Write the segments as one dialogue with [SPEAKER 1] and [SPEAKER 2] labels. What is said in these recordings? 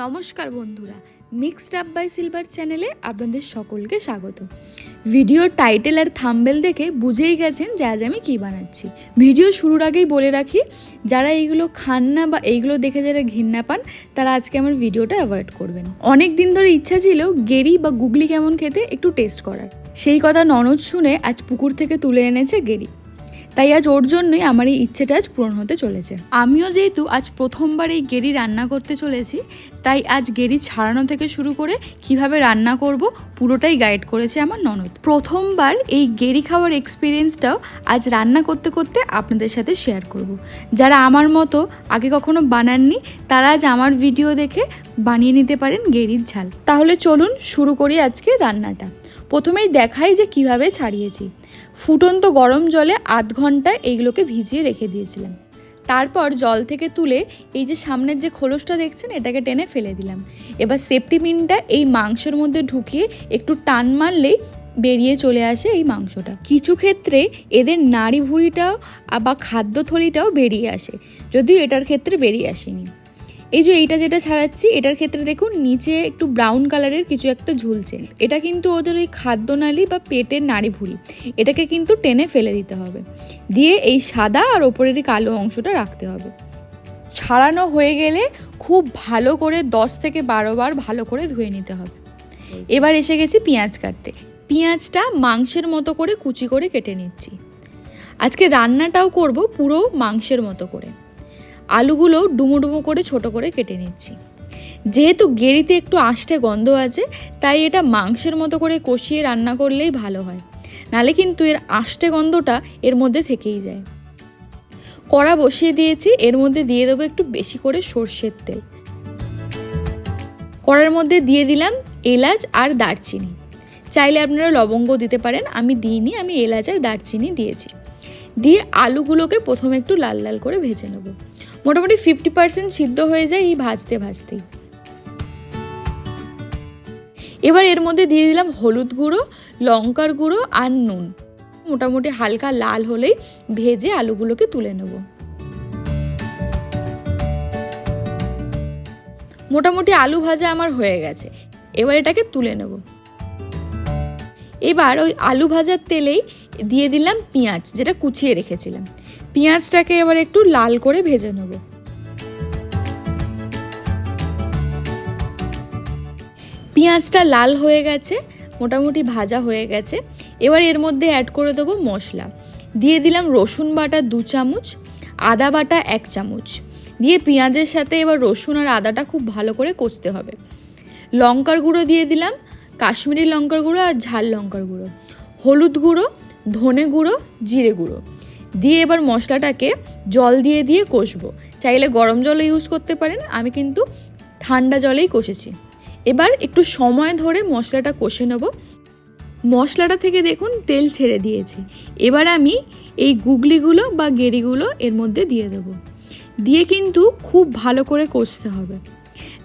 [SPEAKER 1] নমস্কার বন্ধুরা mixed up by silver চ্যানেলে আপনাদের সকলকে স্বাগত। ভিডিওর টাইটেল আর থাম্বেল দেখে বুঝেই গেছেন যে আজ আমি কী বানাচ্ছি। ভিডিও শুরুর আগেই বলে রাখি, যারা এইগুলো খান না বা এইগুলো দেখে যারা ঘৃণা পান, তারা আজকে আমার ভিডিওটা অ্যাভয়েড করবেন। অনেক দিন ধরে ইচ্ছা ছিল গেরি বা গুগলি কেমন খেতে একটু টেস্ট করার। সেই কথা ননদ শুনে আজ পুকুর থেকে তুলে এনেছে গেরি তাই আজ ওর জন্যই আমার এই ইচ্ছেটা আজ পূরণ হতে চলেছে। আমিও যেহেতু আজ প্রথমবার এই গেরি রান্না করতে চলেছি, তাই আজ গেরি ছাড়ানো থেকে শুরু করে কীভাবে রান্না করব পুরোটাই গাইড করেছে আমার ননদ। প্রথমবার এই গেরি খাওয়ার এক্সপিরিয়েন্সটাও আজ রান্না করতে করতে আপনাদের সাথে শেয়ার করব। যারা আমার মতো আগে কখনো বানাননি, তারা আজ আমার ভিডিও দেখে বানিয়ে নিতে পারেন গেরির ঝাল। তাহলে চলুন শুরু করি আজকে রান্নাটা। প্রথমেই দেখাই যে কীভাবে ছাড়িয়েছি। ফুটন্ত গরম জলে আধ ঘণ্টা এইগুলোকে ভিজিয়ে রেখে দিয়েছিলাম। তারপর জল থেকে তুলে এই যে সামনের যে খোলসটা দেখছেন, এটাকে টেনে ফেলে দিলাম। এবার সেফটি পিনটা এই মাংসের মধ্যে ঢুকিয়ে একটু টান মারলেই বেরিয়ে চলে আসে এই মাংসটা। কিছু ক্ষেত্রে এদের নাড়ি ভুঁড়িটাও বা খাদ্যথলিটাও বেরিয়ে আসে, যদিও এটার ক্ষেত্রে বেরিয়ে আসেনি। এই যে এইটা যেটা ছাড়াচ্ছি, এটার ক্ষেত্রে দেখুন, নিচে একটু ব্রাউন কালারের কিছু একটা ঝুলছে। এটা কিন্তু ওদের ওই খাদ্যনালী বা পেটের নাড়ি ভুঁড়ি এটাকে কিন্তু টেনে ফেলে দিতে হবে। দিয়ে এই সাদা আর ওপরের কালো অংশটা রাখতে হবে। ছাড়ানো হয়ে গেলে খুব ভালো করে দশ থেকে বারো বার ভালো করে ধুয়ে নিতে হবে। এবার এসে গেছি পেঁয়াজ কাটতে। পেঁয়াজটা মাংসের মতো করে কুচি করে কেটে নিচ্ছি। আজকে রান্নাটাও করব পুরো মাংসের মতো করে। আলুগুলো ডুমো ডুমো করে ছোট করে কেটে নিচ্ছি। যেহেতু গেরিতে একটু আষ্টে গন্ধ আছে, তাই এটা মাংসের মতো করে কষিয়ে রান্না করলেই ভালো হয়। নালে কিন্তু এর আষ্টে গন্ধটা এর মধ্যে থেকেই যায়। কড়া বসিয়ে দিয়েছি, এর মধ্যে দিয়ে দেবো একটু বেশি করে সর্ষের তেল। কড়ার মধ্যে দিয়ে দিলাম এলাচ আর দারচিনি। চাইলে আপনারা লবঙ্গ দিতে পারেন, আমি দিইনি, আমি এলাচ আর দারচিনি দিয়েছি। দিয়ে আলুগুলোকে প্রথমে একটু লাল লাল করে ভেজে নেব। মোটামুটি ফিফটি পার্সেন্ট সিদ্ধ হয়ে যায় এই ভাজতে ভাজতেই। এবার এর মধ্যে দিয়ে দিলাম হলুদ গুঁড়ো, লঙ্কার গুঁড়ো আর নুন। মোটামুটি হালকা লাল হলেই ভেজে আলুগুলোকে তুলে নেব। মোটামুটি আলু ভাজা আমার হয়ে গেছে। এবার এটাকে তুলে নেব। এবার ওই আলু ভাজার তেলেই দিয়ে দিলাম পেঁয়াজ, যেটা কুচিয়ে রেখেছিলাম। পেঁয়াজটাকে এবার একটু লাল করে ভেজে নেব। পেঁয়াজটা লাল হয়ে গেছে, মোটামুটি ভাজা হয়ে গেছে। এবার এর মধ্যে অ্যাড করে দেবো মশলা। দিয়ে দিলাম রসুন বাটা দু চামচ, আদা বাটা এক চামচ। দিয়ে পেঁয়াজের সাথে এবার রসুন আর আদাটা খুব ভালো করে কষতে হবে। লঙ্কার গুঁড়ো দিয়ে দিলাম, কাশ্মীরি লঙ্কার গুঁড়ো আর ঝাল লঙ্কার গুঁড়ো। হলুদ গুঁড়ো, ধনে গুঁড়ো, জিরে গুঁড়ো। দিয়ে এবার মশলাটাকে জল দিয়ে দিয়ে কষবো। চাইলে গরম জলও ইউজ করতে পারেন, আমি কিন্তু ঠান্ডা জলেই কষেছি। এবার একটু সময় ধরে মশলাটা কষে নেব। মশলাটা থেকে দেখুন তেল ছেড়ে দিয়েছে। এবার আমি এই গুগলিগুলো বা গেরিগুলো এর মধ্যে দিয়ে দেব। দিয়ে কিন্তু খুব ভালো করে কষতে হবে।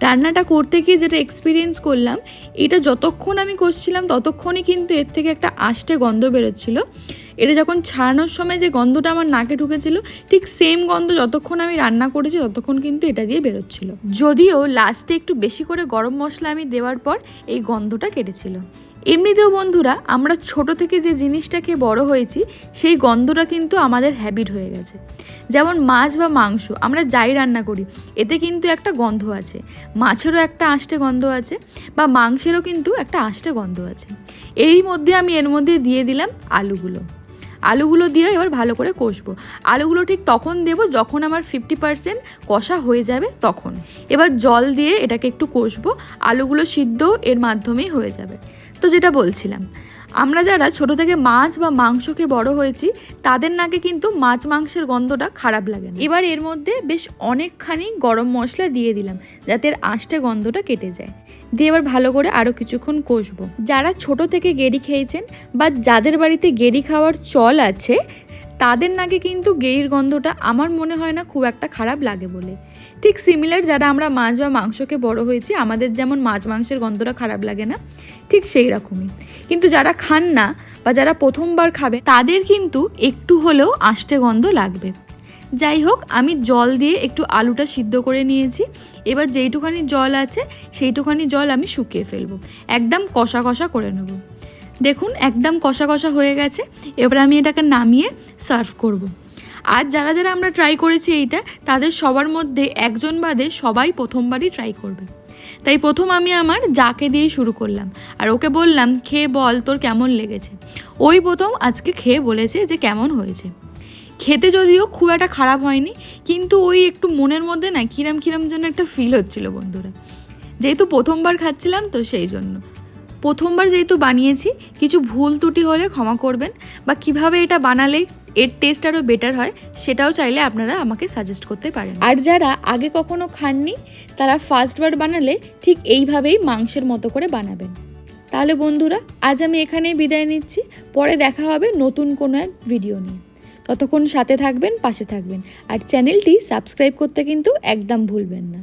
[SPEAKER 1] রান্নাটা করতে গিয়ে যেটা এক্সপিরিয়েন্স করলাম, এটা যতক্ষণ আমি কষছিলাম ততক্ষণই কিন্তু এর থেকে একটা আষ্টে গন্ধ বেরোচ্ছিল। এটা যখন ছাড়ানোর সময় যে গন্ধটা আমার নাকে ঢুকেছিল, ঠিক সেম গন্ধ যতক্ষণ আমি রান্না করেছি ততক্ষণ কিন্তু এটা দিয়ে বেরোচ্ছিল। যদিও লাস্টে একটু বেশি করে গরম মশলা আমি দেওয়ার পর এই গন্ধটা কেটেছিল। এমনিতেও বন্ধুরা, আমরা ছোট থেকে যে জিনিসটা খেয়ে বড় হয়েছি, সেই গন্ধটা কিন্তু আমাদের হ্যাবিট হয়ে গেছে। যেমন মাছ বা মাংস, আমরা যাই রান্না করি, এতে কিন্তু একটা গন্ধ আছে। মাছেরও একটা আষ্টে গন্ধ আছে, বা মাংসেরও কিন্তু একটা আষ্টে গন্ধ আছে। এরই মধ্যে আমি এর মধ্যে দিয়ে দিলাম আলুগুলো। আলুগুলো দিয়ে এবার ভালো করে কষবো। আলুগুলো ঠিক তখন দেবো যখন আমার ফিফটি পারসেন্ট কষা হয়ে যাবে তখন। এবার জল দিয়ে এটাকে একটু কষবো। আলুগুলো সিদ্ধ এর মাধ্যমেই হয়ে যাবে। তো যেটা বলছিলাম, আমরা যারা ছোট থেকে মাছ বা মাংস খেয়ে বড় হয়েছি, তাদের নাকে কিন্তু মাছ মাংসের গন্ধটা খারাপ লাগে না। এবার এর মধ্যে বেশ অনেকখানি গরম মশলা দিয়ে দিলাম, যাতে আঁশটা গন্ধটা কেটে যায়। দিয়ে এবার ভালো করে আরও কিছুক্ষণ কষবো। যারা ছোট থেকে গেড়ি খেয়েছেন বা যাদের বাড়িতে গেড়ি খাওয়ার চল আছে তাদের নাকে কিন্তু গেরির গন্ধটা আমার মনে হয় না খুব একটা খারাপ লাগে বলে। ঠিক সিমিলার যারা আমরা মাছ বা মাংসকে বড় হয়েছি, আমাদের যেমন মাছ মাংসের গন্ধটা খারাপ লাগে না, ঠিক সেই রকমই। কিন্তু যারা খান না বা যারা প্রথমবার খাবে, তাদের কিন্তু একটু হলেও আষ্টে গন্ধ লাগবে। যাই হোক, আমি জল দিয়ে একটু আলুটা সিদ্ধ করে নিয়েছি। এবার যেইটুখানি জল আছে, সেইটুখানি জল আমি শুকিয়ে ফেলব। একদম কষা কষা করে নেব। দেখুন, একদম কষা কষা হয়ে গেছে। এবার আমি এটাকে নামিয়ে সার্ভ করব। আর যারা যারা আমরা ট্রাই করেছি এইটা, তাদের সবার মধ্যে একজন বাদে সবাই প্রথমবারই ট্রাই করবে। তাই প্রথম আমি আমার যাকে দিয়ে শুরু করলাম। আর ওকে বললাম খেয়ে বল, তোর কেমন লেগেছে? ওই প্রথম আজকে খেয়ে বলেছে যে, কেমন হয়েছে? খেতে যদিও খুব একটা খারাপ হয়নি, কিন্তু ওই একটু মনের মধ্যে না কিরাম কিরাম যেন একটা ফিল হচ্ছিল বন্ধুরা। যেহেতু প্রথমবার খাচ্ছিলাম তো সেই জন্য। প্রথমবার যেহেতু বানিয়েছি, কিছু ভুল ত্রুটি হলে ক্ষমা করবেন বা কীভাবে এটা বানালে এর টেস্ট আরও বেটার হয়, সেটাও চাইলে আপনারা আমাকে সাজেস্ট করতে পারেন। আর যারা আগে কখনো খাননি, তারা ফার্স্টবার বানালে ঠিক এইভাবেই মাংসের মতো করে বানাবেন। তাহলে বন্ধুরা, আজ আমি এখানেই বিদায় নিচ্ছি, পরে দেখা হবে নতুন কোনো এক ভিডিও নিয়ে। ততক্ষণ সাথে থাকবেন, পাশে থাকবেন, আর চ্যানেলটি সাবস্ক্রাইব করতে কিন্তু একদম ভুলবেন না।